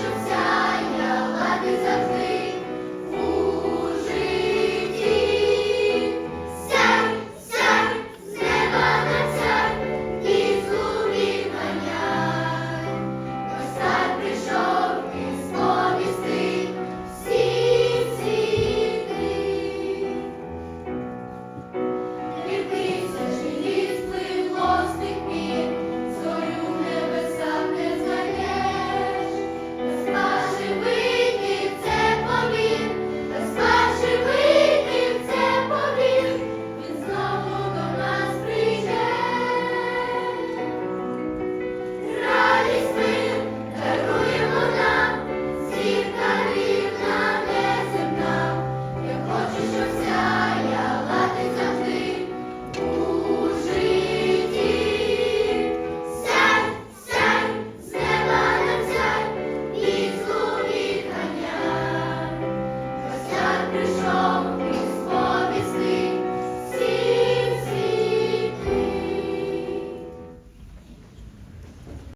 щоб зайняла ти завжди.